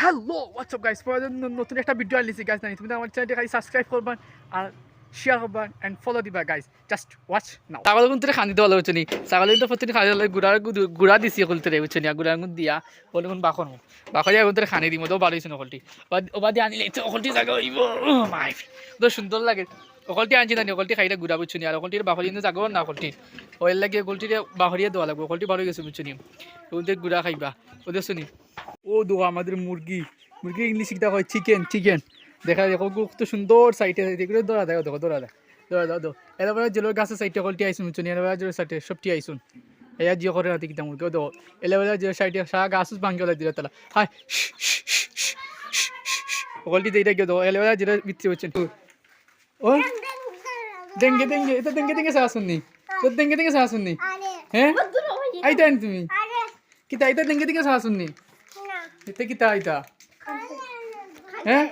Hello WhatsApp guys নতুন একটা video আনলিছি guys নাই তুমি আমার চ্যানেলটা খালি সাবস্ক্রাইব করবা আর শেয়ার করবা অ্যান্ড ফলো দিবা গাইস জাস্ট ওয়াচ নাও ছাগল কিন্তু খানি দেওয়া হচ্ছে নি ছাগল কিন্তু প্রতিদিন খানি দেওয়া গুড়া গুড়া দিছি কলতে বুঝছ নি গুড়া গুণ দিয়া বলে কোন বাখন বাখন দিয়া কিন্তু খানি দিম তো ভালো হয়েছে নকলটি। ওবা দিয়ে আনিলে, তো অকলটি জায়গা হইব। মাই তো সুন্দর লাগে। অকলটি আনছি না অকলটি খাইলে গুড়া বুঝছ নি আর অকলটির বাহরি কিন্তু জাগো না অকলটি ওই লাগে অকলটিরে বাহরিয়ে দেওয়া লাগবে। অকলটি ভালো গেছে বুঝছ নি ওদের গুড়া খাইবা। ওদের শুনি ও দো আমাদের মুরগি। মুরগি ইংলিশ হয় চিকেন চিকেন দেখা দেখো কত সুন্দর সাইটে দেখলে দৌড়া দেখো দেখো দৌড়া দেয় দৌড়া দাও দো এবার জেলোর গাছের সাইডে কলটি আইসুন চুনি এবার জেলোর সাইডে সবটি আইসুন। এয়া জিও করে রাতে কিতা মুরগি দো। এলেবেলা যে সাইডে সারা গাছ ভাঙ্গে ওলা দিলে তালা হাই কলটি দিয়ে গিয়ে দো। এলেবেলা যেটা বিত্তি হচ্ছে ও? ডেঙ্গে ডেঙ্গে এটা ডেঙ্গে দেঙ্গে সা শুননি। তো দেঙ্গে দেঙ্গে সা শুননি। হ্যাঁ? আইতা তুমি। কিতা আইতা ডেঙ্গে দেঙ্গে সা শুননি? এটা কিতা আইতা? হ্যাঁ?